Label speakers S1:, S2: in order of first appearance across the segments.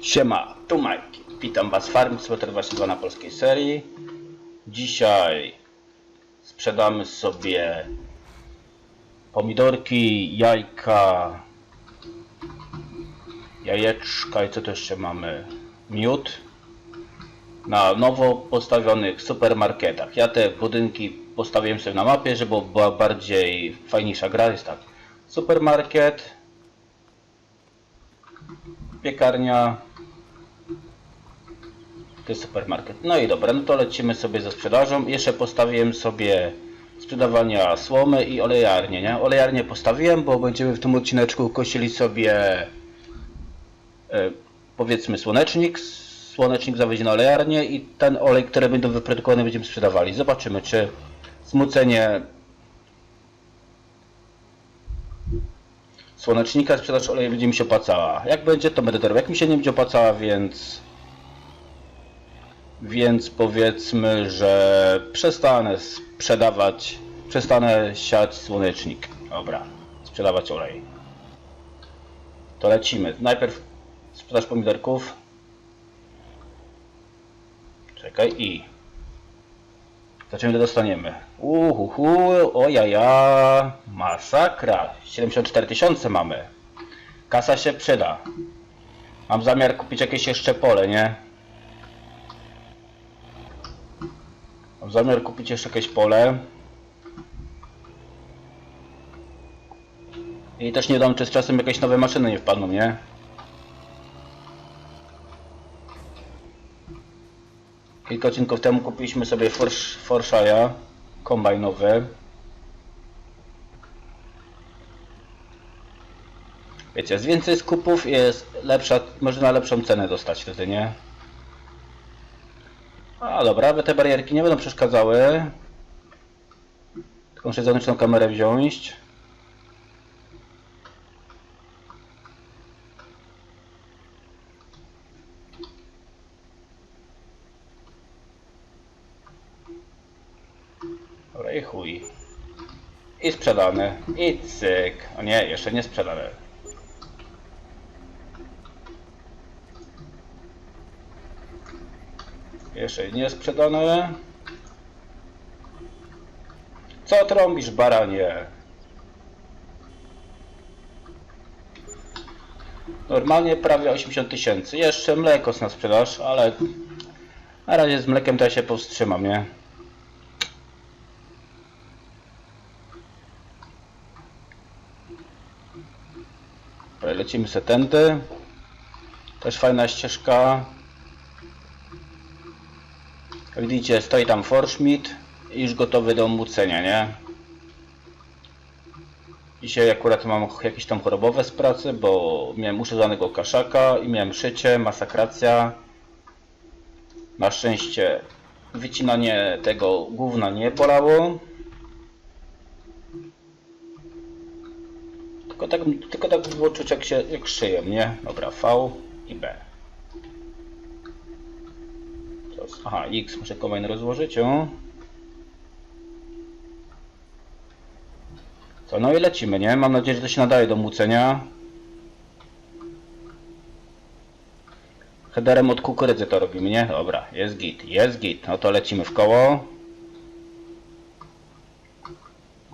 S1: Siema, tu Mike. Witam Was Farm Sweater 22 na polskiej serii. Dzisiaj sprzedamy sobie pomidorki, jajka, jajeczka i co tu jeszcze mamy? Miód na nowo postawionych supermarketach. Ja te budynki postawiłem sobie na mapie, żeby była bardziej fajniejsza gra. Jest tak. Supermarket, piekarnia, to jest supermarket. No i dobra, no to lecimy sobie ze sprzedażą. Jeszcze postawiłem sobie sprzedawania słomy i olejarnię, nie? Olejarnię postawiłem, bo będziemy w tym odcineczku kosili sobie e, powiedzmy słonecznik. Słonecznik zawiezie na olejarnię i ten olej, który będą wyprodukowane będziemy sprzedawali. Zobaczymy, czy smucenie słonecznika, sprzedaż oleju będzie mi się opłacała. Jak będzie, to będę robił. Jak mi się nie będzie opłacała, więc więc powiedzmy, że przestanę sprzedawać, przestanę siać słonecznik. Dobra, sprzedawać olej. To lecimy. Najpierw sprzedaż pomidorków. Czekaj i zobaczymy ile dostaniemy. Uhuhu, ojaja, masakra. 74 tysiące mamy. Kasa się przyda. Mam zamiar kupić jakieś jeszcze pole, nie? Mam zamiar kupić jeszcze jakieś pole. I też nie dam, czy z czasem jakieś nowe maszyny nie wpadną, nie? Kilka odcinków temu kupiliśmy sobie Forshaja kombajnowy. Wiecie, jest więcej skupów jest lepsza, można lepszą cenę dostać wtedy, nie? A dobra, aby te barierki nie będą przeszkadzały. Tylko muszę zewnętrzną kamerę wziąć. Dobra i chuj. I sprzedane. I cyk. O nie, jeszcze nie sprzedane. Jeszcze nie sprzedane. Co trąbisz, baranie? Normalnie prawie 80 tysięcy. Jeszcze mleko na sprzedaż, ale na razie z mlekiem to ja się powstrzymam, nie? Lecimy se tędy. Też fajna ścieżka. Jak widzicie, stoi tam Forschmidt i już gotowy do mucenia, nie? Dzisiaj akurat mam jakieś tam chorobowe z pracy, bo miałem uszedzonego kaszaka i miałem szycie, masakracja. Na szczęście wycinanie tego gówna nie bolało. Tylko tak, tylko tak było czuć jak się jak szyję, nie? Dobra, V i B. Teraz- Aha, X muszę kombajn rozłożyć, o. Co, no i lecimy, nie? Mam nadzieję, że to się nadaje do mucenia. Headerem od kukurydzy to robimy, nie? Dobra, jest git, jest git. No to lecimy w koło.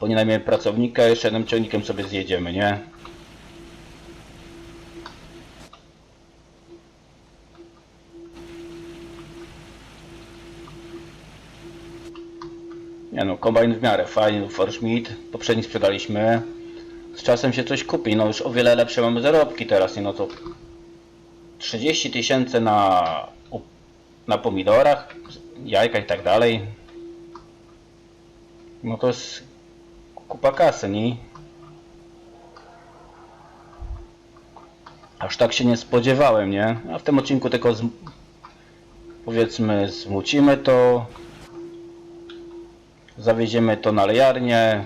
S1: Po nie najmniej pracownika, jeszcze jednym ciągnikiem sobie zjedziemy, nie? Kombajn w miarę fajny, Forschmidt, poprzedni sprzedaliśmy. Z czasem się coś kupi, no już o wiele lepsze mamy zarobki teraz, nie no to 30 tysięcy na, na pomidorach, jajka i tak dalej. No to jest kupa kasy, nie? Aż tak się nie spodziewałem, nie? A w tym odcinku tylko z, powiedzmy zmucimy to, zawieziemy to na lejarnię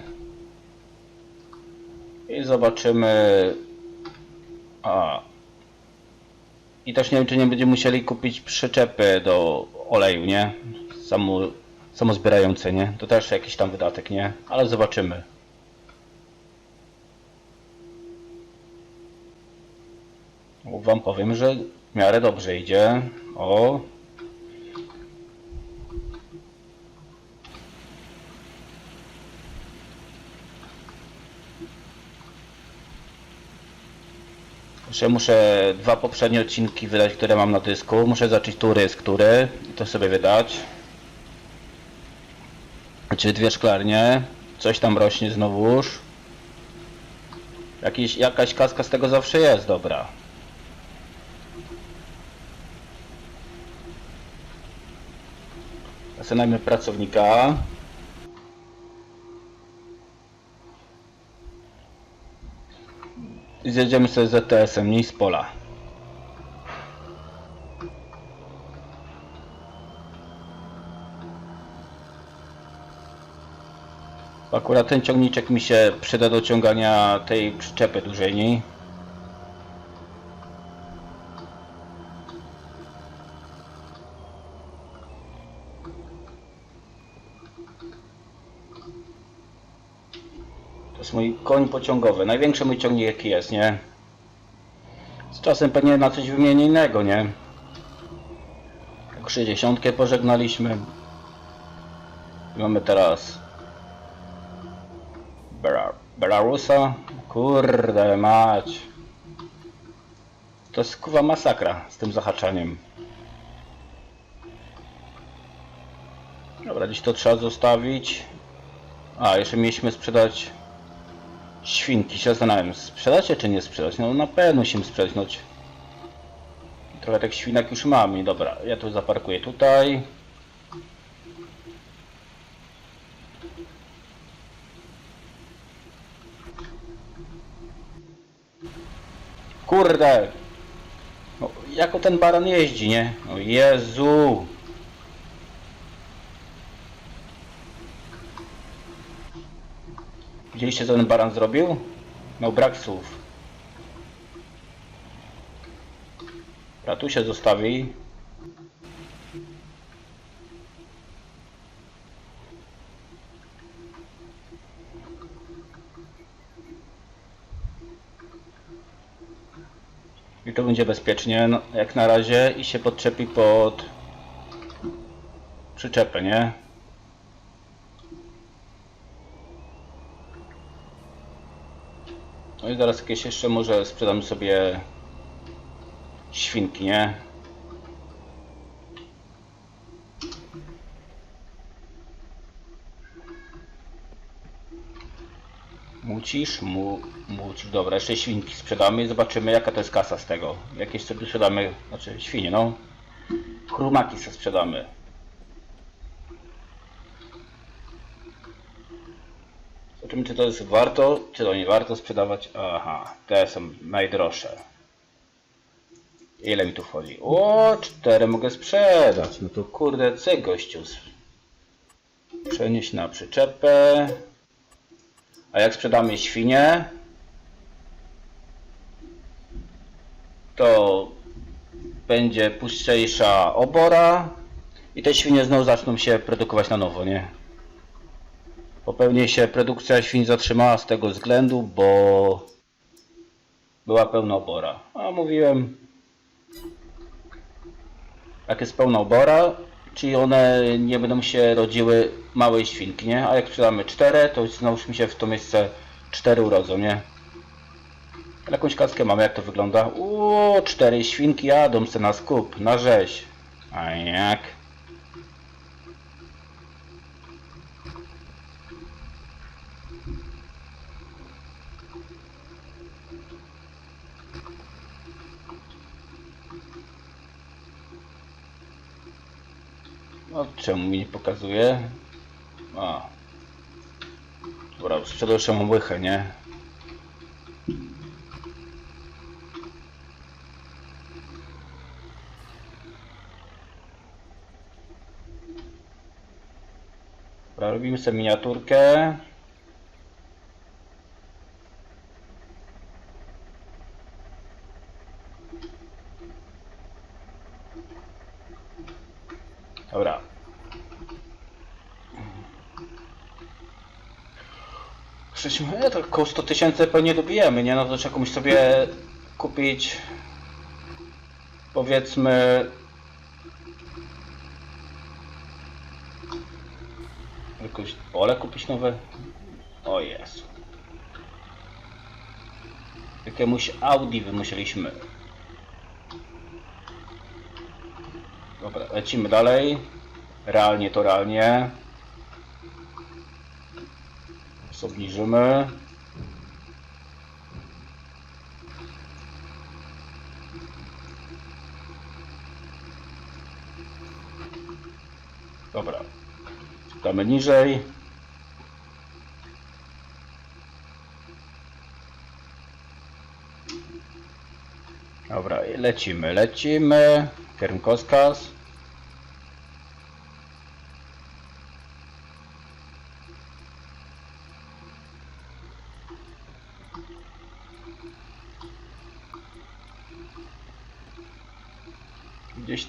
S1: i zobaczymy a i też nie wiem czy nie będziemy musieli kupić przyczepy do oleju, nie? Samo, samozbierające, nie? To też jakiś tam wydatek, nie? Ale zobaczymy. Wam powiem, że W miarę dobrze idzie. O. Jeszcze muszę dwa poprzednie odcinki wydać, które mam na dysku. Muszę zacząć tury z który to sobie wydać. Czy dwie szklarnie. Coś tam rośnie znowuż. Jakiś, jakaś kaska z tego zawsze jest, dobra. Zaczynajmy pracownika. Zjedziemy sobie z ZTS-em, nie z pola. Akurat ten ciągniczek mi się przyda do ciągania tej przyczepy dłużej. To jest mój koń pociągowy. Największy mój ciągnik jaki jest, nie? Z czasem pewnie na coś wymienię innego, nie? Tak 60 pożegnaliśmy. Mamy teraz Bela- Belarusa. Kurde mać. To jest kuwa masakra z tym zahaczaniem. Dobra, gdzieś to trzeba zostawić. A, jeszcze mieliśmy sprzedać świnki. Się zastanawiam, sprzedać czy nie sprzedać? No na pewno musimy sprzedać. No, trochę tak świnek już mam. I dobra, ja tu zaparkuję tutaj. Kurde! No, jako ten baran jeździ, nie? O Jezu! Widzieliście co ten baran zrobił? Miał brak słów. Dobra, tu się zostawi. I to będzie bezpiecznie, no, jak na razie, i się podczepi pod przyczepę, nie? I zaraz jakieś jeszcze może sprzedam sobie świnki, nie? Mucisz? Mu, mucisz. Dobra, jeszcze świnki sprzedamy i zobaczymy jaka to jest kasa z tego. Jakieś sobie sprzedamy, znaczy świnie, no. Chrumaki sobie sprzedamy. Zobaczymy czy to jest warto, czy to nie warto sprzedawać. Aha, te są najdroższe. Ile mi tu wchodzi? O, cztery mogę sprzedać. No to kurde, cyk gościu. Przenieść na przyczepę. A jak sprzedamy świnie, to będzie puszczejsza obora i te świnie znowu zaczną się produkować na nowo, nie? Bo pewnie się produkcja świń zatrzymała z tego względu, bo była pełna obora. A mówiłem, jak jest pełna obora, czyli one nie będą się rodziły małe świnki, nie? A jak sprzedamy cztery, to znowu mi się w to miejsce cztery urodzą, nie? Jakąś kaskę mamy, jak to wygląda? Uuu, cztery świnki jadą se na skup, na rzeź. A jak? No czemu mi nie pokazuje? A. Dobra, mam łychę, nie? Dobra, robimy sobie miniaturkę. Dobra. Żeśmy, no to około 100 tysięcy pewnie dobijemy, nie? No to trzeba komuś sobie kupić powiedzmy jakieś pole kupić nowe? O Jezu. Jakiemuś Audi wymyśliliśmy. Dobra, lecimy dalej. Realnie to realnie. Zbliżymy. Dobra. Damy niżej. Dobra, lecimy, lecimy. Kierunkowskaz.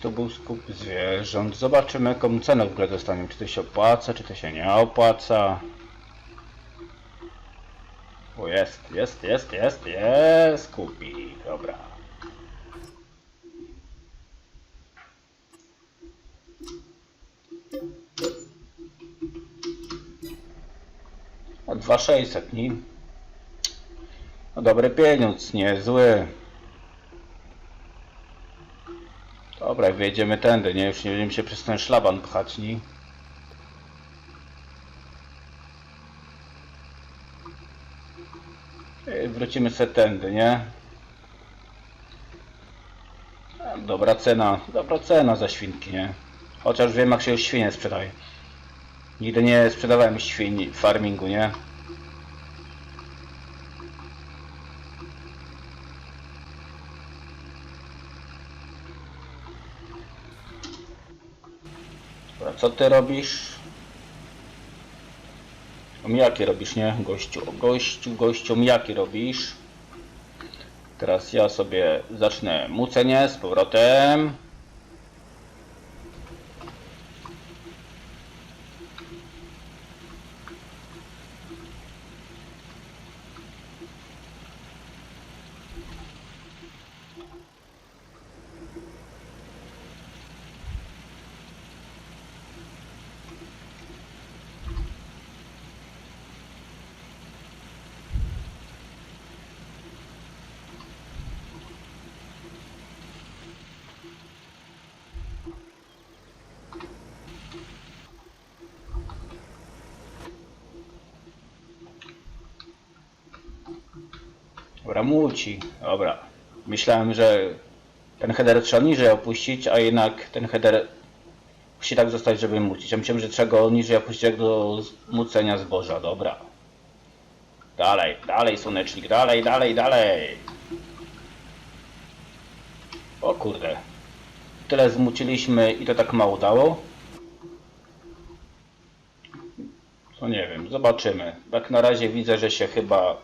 S1: To był skup zwierząt. Zobaczymy jaką cenę w ogóle dostaniemy. Czy to się opłaca, czy to się nie opłaca. O jest, jest, jest, jest, jest. Kupi. Dobra. O 2600 nie? No dobry pieniądz, nie zły. Dobra, wjedziemy tędy, nie? Już nie będziemy się przez ten szlaban pchać, nie? Wrócimy sobie tędy, nie? A, Dobra cena, dobra cena za świnki, nie? Chociaż wiem jak się już świnie sprzedaje. Nigdy nie sprzedawałem świń w farmingu, nie? Co ty robisz? Omijaki robisz, nie? Gościu, gościu, gościu, omijaki robisz. Teraz ja sobie zacznę mucenie z powrotem. Dobra, muci. Dobra. Myślałem, że ten header trzeba niżej opuścić, a jednak ten header musi tak zostać, żeby mucić. Ja myślałem, że trzeba go niżej opuścić jak do mucenia zboża. Dobra. Dalej, dalej słonecznik, dalej, dalej, dalej. O kurde. Tyle zmuciliśmy i to tak mało dało. To nie wiem, zobaczymy. Tak na razie widzę, że się chyba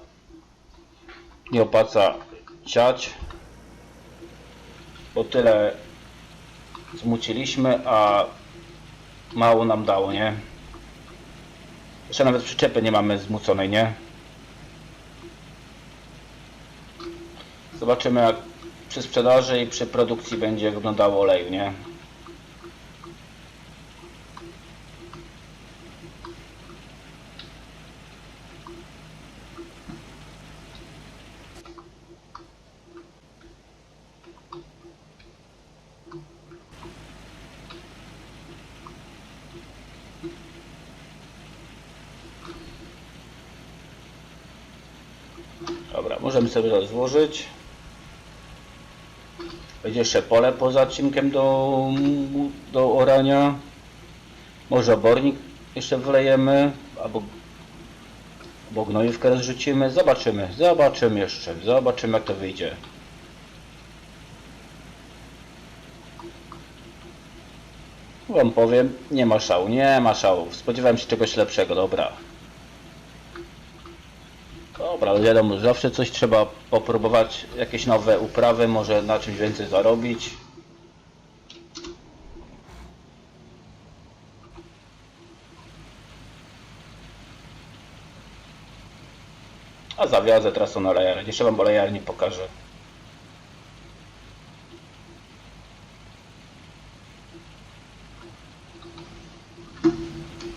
S1: nie opłaca siać, bo tyle zmuciliśmy, a mało nam dało, nie? Jeszcze nawet przyczepy nie mamy zmuconej, nie? Zobaczymy jak przy sprzedaży i przy produkcji będzie wyglądało oleju, nie? Dobra, możemy sobie to złożyć. Będzie jeszcze pole poza odcinkiem do, do orania. Może obornik jeszcze wlejemy, albo, albo gnojówkę rozrzucimy. Zobaczymy, zobaczymy jeszcze, zobaczymy jak to wyjdzie. Wam powiem, nie ma szału, nie ma szału. Spodziewałem się czegoś lepszego, dobra uprawy. Wiadomo, zawsze coś trzeba popróbować, jakieś nowe uprawy, może na czymś więcej zarobić. A zawiozę teraz na olejarnię. Jeszcze wam olejarnię pokażę.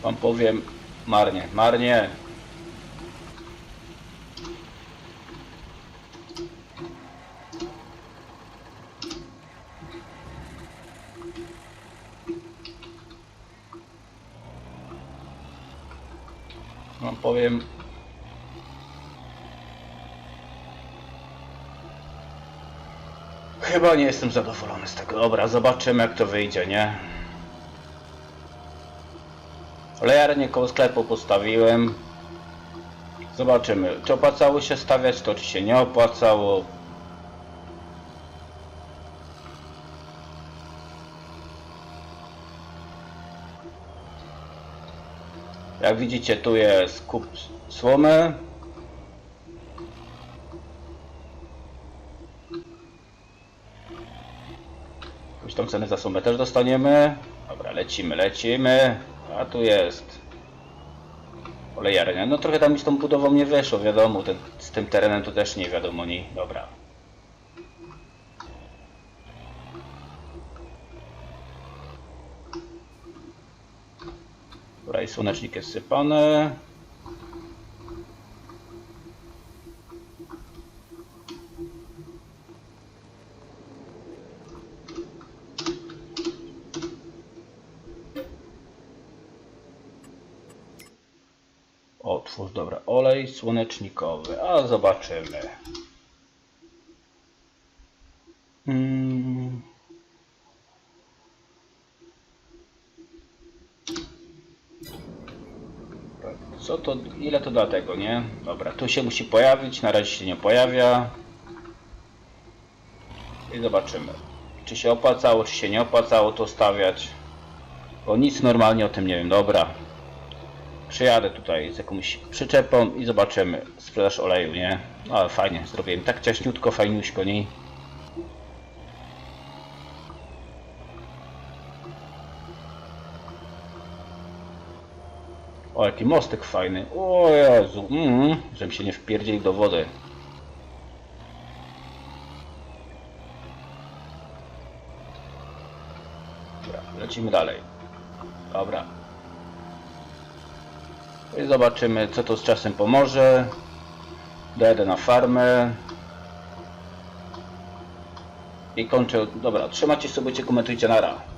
S1: Wam powiem marnie, marnie. Powiem Chyba nie jestem zadowolony z tego. Dobra, zobaczymy jak to wyjdzie, nie? Olejarnię koło sklepu postawiłem. Zobaczymy, czy opłacało się stawiać to, czy się nie opłacało. Jak widzicie, tu jest kup słomy. Jakąś tą cenę za sumę też dostaniemy. Dobra, lecimy, lecimy. A tu jest olejarnia. No trochę tam mi z tą budową nie wyszło, wiadomo. Ten, z tym terenem to też nie wiadomo ni. Dobra. I słonecznik jest sypany. Otwórz, dobra, olej słonecznikowy, a zobaczymy. Mm. Co to, ile to da tego, nie? Dobra, tu się musi pojawić, na razie się nie pojawia. I zobaczymy, czy się opłacało, czy się nie opłacało to stawiać. Bo nic normalnie o tym nie wiem, dobra. Przyjadę tutaj z jakąś przyczepą i zobaczymy sprzedaż oleju, nie? No, ale fajnie, zrobiłem tak ciaśniutko, fajniuśko, nie? O, jaki mostek fajny. O Jezu, mm, żebym się nie wpierdzieli do wody. Lecimy dalej. Dobra. I zobaczymy, co to z czasem pomoże. Dojadę na farmę. I kończę. Dobra, trzymajcie sobie, komentujcie. Nara.